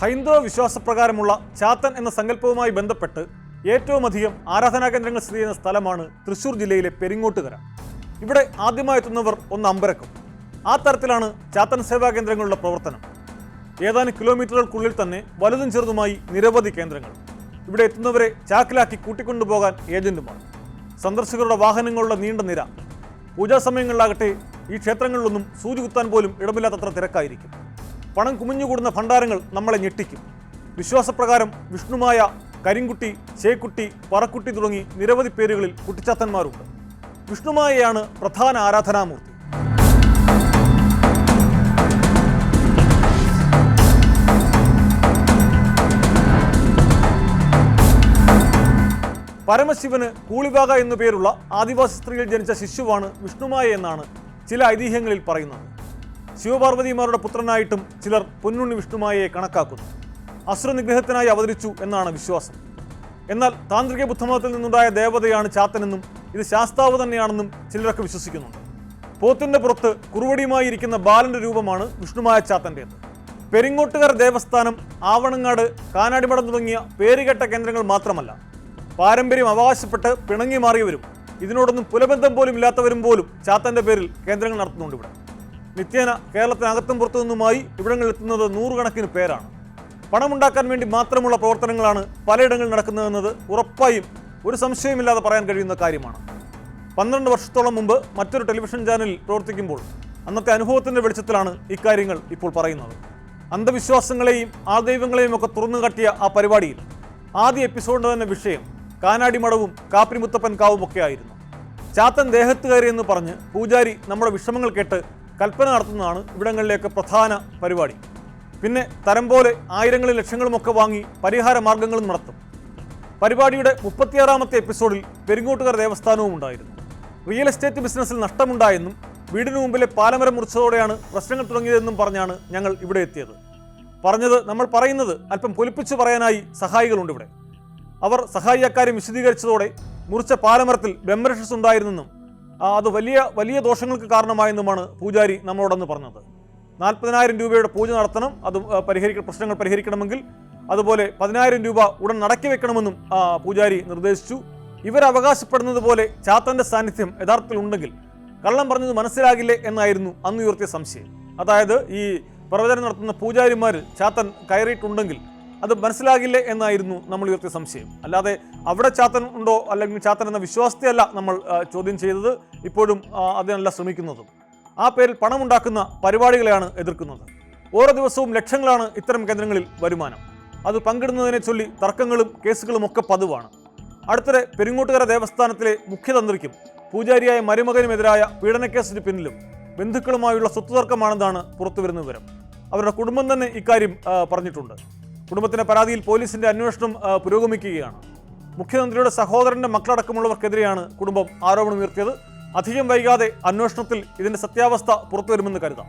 ഹൈന്ദവ വിശ്വാസപ്രകാരമുള്ള ചാത്തൻ എന്ന സങ്കല്പവുമായി ബന്ധപ്പെട്ട് ഏറ്റവും അധികം ആരാധനാ കേന്ദ്രങ്ങൾ സ്ഥിതി ചെയ്യുന്ന സ്ഥലമാണ് തൃശൂർ ജില്ലയിലെ പെരിങ്ങോട്ടുകര. ഇവിടെ ആദ്യമായി എത്തുന്നവർ ഒന്ന് അമ്പരക്കും. ആ തരത്തിലാണ് ചാത്തൻ സേവാ കേന്ദ്രങ്ങളുടെ പ്രവർത്തനം. ഏതാനും കിലോമീറ്ററുകൾക്കുള്ളിൽ തന്നെ വലുതും ചെറുതുമായി നിരവധി കേന്ദ്രങ്ങൾ. ഇവിടെ എത്തുന്നവരെ ചാക്കിലാക്കി കൂട്ടിക്കൊണ്ടുപോകാൻ ഏജന്റുമാർ സന്ദർശകരുടെ വാഹനങ്ങളുടെ നീണ്ട നിര. പൂജാ സമയങ്ങളിലാകട്ടെ ഈ ക്ഷേത്രങ്ങളിലൊന്നും സൂചി കുത്താൻ പോലും ഇടമില്ലാത്തത്ര തിരക്കായിരിക്കും. പണം കുമിഞ്ഞുകൂടുന്ന ഭണ്ഡാരങ്ങൾ നമ്മളെ ഞെട്ടിക്കും. വിശ്വാസപ്രകാരം വിഷ്ണുമായ കരിങ്കുട്ടി ചേക്കുട്ടി പറക്കുട്ടി തുടങ്ങി നിരവധി പേരുകളിൽ കുട്ടിച്ചാത്തന്മാരുണ്ട്. വിഷ്ണുമായയാണ് പ്രധാന ആരാധനാമൂർത്തി. പരമശിവന് കൂളിവാക എന്നു പേരുള്ള ആദിവാസി സ്ത്രീയിൽ ജനിച്ച ശിശുവാണ് വിഷ്ണുമായ എന്നാണ് ചില ഐതിഹ്യങ്ങളിൽ പറയുന്നത്. ശിവപാർവതിമാരുടെ പുത്രനായിട്ടും ചിലർ പൊന്നുണ്ണി വിഷ്ണുമായയെ കണക്കാക്കുന്നു. അസുരനിഗ്രഹത്തിനായി അവതരിച്ചു എന്നാണ് വിശ്വാസം. എന്നാൽ താന്ത്രിക ബുദ്ധമതത്തിൽ നിന്നുണ്ടായ ദേവതയാണ് ചാത്തനെന്നും ഇത് ശാസ്താവ് തന്നെയാണെന്നും ചിലരൊക്കെ വിശ്വസിക്കുന്നുണ്ട്. പോത്തിന്റെ പുറത്ത് കുറുവടിയുമായി ഇരിക്കുന്ന ബാലന്റെ രൂപമാണ് വിഷ്ണുമായ ചാത്തന്റേത്. പെരിങ്ങോട്ടുകര ദേവസ്ഥാനം ആവണങ്ങാട് കാനാടിമടം തുടങ്ങിയ പേരുകെട്ട കേന്ദ്രങ്ങൾ മാത്രമല്ല. പാരമ്പര്യം അവകാശപ്പെട്ട് പിണങ്ങി മാറിയവരും ഇതിനോടൊന്നും പുലബന്ധം പോലും ഇല്ലാത്തവരും പോലും ചാത്തന്റെ പേരിൽ കേന്ദ്രങ്ങൾ നടത്തുന്നുണ്ട് ഇവിടെ. നിത്യേന കേരളത്തിനകത്തും പുറത്തു നിന്നുമായി ഇവിടങ്ങളിൽ എത്തുന്നത് നൂറുകണക്കിന് പേരാണ്. പണമുണ്ടാക്കാൻ വേണ്ടി മാത്രമുള്ള പ്രവർത്തനങ്ങളാണ് പലയിടങ്ങളിൽ നടക്കുന്നതെന്നത് ഉറപ്പായും ഒരു സംശയമില്ലാതെ പറയാൻ കഴിയുന്ന കാര്യമാണ്. പന്ത്രണ്ട് വർഷത്തോളം മുമ്പ് മറ്റൊരു ടെലിവിഷൻ ചാനലിൽ പ്രവർത്തിക്കുമ്പോൾ അന്നത്തെ അനുഭവത്തിന്റെ വെളിച്ചത്തിലാണ് ഇക്കാര്യങ്ങൾ ഇപ്പോൾ പറയുന്നത്. അന്ധവിശ്വാസങ്ങളെയും ആദൈവങ്ങളെയും ഒക്കെ തുറന്നു കാട്ടിയ ആ പരിപാടിയിൽ ആദ്യ എപ്പിസോഡിന്റെ തന്നെ വിഷയം കാനാടി മടവും കാപ്പിരിമുത്തപ്പൻ കാവും ഒക്കെ ആയിരുന്നു. ചാത്തൻ ദേഹത്ത് കയറിയെന്ന് പറഞ്ഞ് പൂജാരി നമ്മുടെ വിഷമങ്ങൾ കേട്ട് കൽപ്പന നടത്തുന്നതാണ് ഇവിടങ്ങളിലേക്ക് പ്രധാന പരിപാടി. പിന്നെ തരം പോലെ ആയിരങ്ങളും ലക്ഷങ്ങളുമൊക്കെ വാങ്ങി പരിഹാര മാർഗങ്ങളും നടത്തും. പരിപാടിയുടെ മുപ്പത്തിയാറാമത്തെ എപ്പിസോഡിൽ പെരിങ്ങോട്ടുകര ദേവസ്ഥാനവും ഉണ്ടായിരുന്നു. റിയൽ എസ്റ്റേറ്റ് ബിസിനസ്സിൽ നഷ്ടമുണ്ടായെന്നും വീടിന് മുമ്പിലെ പാലമരം മുറിച്ചതോടെയാണ് പ്രശ്നങ്ങൾ തുടങ്ങിയതെന്നും പറഞ്ഞാണ് ഞങ്ങൾ ഇവിടെ എത്തിയത്. പറഞ്ഞത് നമ്മൾ പറയുന്നത് അല്പം പൊലിപ്പിച്ചു പറയാനായി സഹായികളുണ്ട് ഇവിടെ അവർ സഹായി അക്കാര്യം വിശദീകരിച്ചതോടെ മുറിച്ച പാലമരത്തിൽ ബ്രഹ്മരക്ഷസ് ഉണ്ടായിരുന്നെന്നും അത് വലിയ വലിയ ദോഷങ്ങൾക്ക് കാരണമായെന്നുമാണ് പൂജാരി നമ്മളോടന്ന് പറഞ്ഞത്. നാൽപ്പതിനായിരം രൂപയുടെ പൂജ നടത്തണം അത് പരിഹരിക്ക പ്രശ്നങ്ങൾ പരിഹരിക്കണമെങ്കിൽ അതുപോലെ പതിനായിരം രൂപ ഉടൻ നടക്കി വെക്കണമെന്നും പൂജാരി നിർദ്ദേശിച്ചു. ഇവർ അവകാശപ്പെടുന്നത് പോലെ ചാത്തന്റെ സാന്നിധ്യം യഥാർത്ഥത്തിൽ ഉണ്ടെങ്കിൽ കള്ളം പറഞ്ഞത് മനസ്സിലാകില്ലേ എന്നായിരുന്നു അന്ന് ഉയർത്തിയ സംശയം. അതായത് ഈ പ്രവചനം നടത്തുന്ന പൂജാരിമാർ ചാത്തൻ കയറിയിട്ടുണ്ടെങ്കിൽ അത് മനസ്സിലാകില്ലേ എന്നായിരുന്നു നമ്മൾ ഉയർത്തിയ സംശയം. അല്ലാതെ അവിടെ ചാത്തൻ ഉണ്ടോ അല്ലെങ്കിൽ ചാത്തൻ എന്ന വിശ്വാസത്തെയല്ല നമ്മൾ ചോദ്യം ചെയ്തത്. ഇപ്പോഴും അതിനല്ല ശ്രമിക്കുന്നതും. ആ പേരിൽ പണമുണ്ടാക്കുന്ന പരിപാടികളെയാണ് എതിർക്കുന്നത്. ഓരോ ദിവസവും ലക്ഷങ്ങളാണ് ഇത്തരം കേന്ദ്രങ്ങളിൽ വരുമാനം. അത് പങ്കിടുന്നതിനെ ചൊല്ലി തർക്കങ്ങളും കേസുകളും ഒക്കെ പതിവാണ്. അടുത്തിടെ പെരിങ്ങോട്ടുകര ദേവസ്ഥാനത്തിലെ മുഖ്യതന്ത്രിക്കും പൂജാരിയായ മരുമകനുമെതിരായ പീഡനക്കേസിന് പിന്നിലും ബന്ധുക്കളുമായുള്ള സ്വത്ത് തർക്കമാണെന്നാണ് പുറത്തുവരുന്ന വിവരം. അവരുടെ കുടുംബം തന്നെ ഇക്കാര്യം പറഞ്ഞിട്ടുണ്ട്. കുടുംബത്തിന്റെ പരാതിയിൽ പോലീസിന്റെ അന്വേഷണം പുരോഗമിക്കുകയാണ്. മുഖ്യമന്ത്രിയുടെ സഹോദരന്റെ മക്കളടക്കമുള്ളവർക്കെതിരെയാണ് കുടുംബം ആരോപണമുയർത്തിയത് അധികം വൈകാതെ അന്വേഷണത്തിൽ ഇതിന്റെ സത്യാവസ്ഥ പുറത്തുവരുമെന്ന് കരുതാം.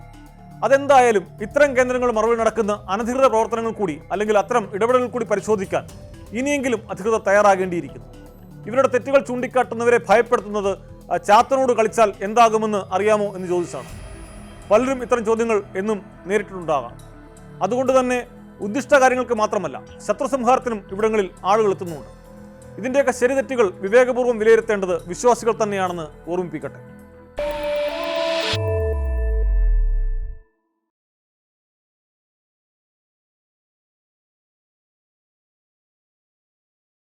അതെന്തായാലും ഇത്തരം കേന്ദ്രങ്ങൾ മറവിൽ നടക്കുന്ന അനധികൃത പ്രവർത്തനങ്ങൾ കൂടി അല്ലെങ്കിൽ അത്തരം ഇടപെടലുകൾ കൂടി പരിശോധിക്കാൻ ഇനിയെങ്കിലും അധികൃതർ തയ്യാറാകേണ്ടിയിരിക്കുന്നു. ഇവരുടെ തെറ്റുകൾ ചൂണ്ടിക്കാട്ടുന്നവരെ ഭയപ്പെടുത്തുന്നത് ചാത്തനോട് കളിച്ചാൽ എന്താകുമെന്ന് അറിയാമോ എന്ന് ചോദിച്ചാണ്. പലരും ഇത്തരം ചോദ്യങ്ങൾ എന്നും നേരിട്ടിട്ടുണ്ടാകാം. അതുകൊണ്ട് തന്നെ ഉദ്ദിഷ്ട കാര്യങ്ങൾക്ക് മാത്രമല്ല ശത്രുസംഹാരത്തിനും ഇവിടങ്ങളിൽ ആളുകൾ എത്തുന്നുണ്ട് ഇതിന്റെയൊക്കെ ശരിതെറ്റുകൾ വിവേകപൂർവം വിലയിരുത്തേണ്ടത് വിശ്വാസികൾ തന്നെയാണെന്ന് ഓർമ്മിപ്പിക്കട്ടെ.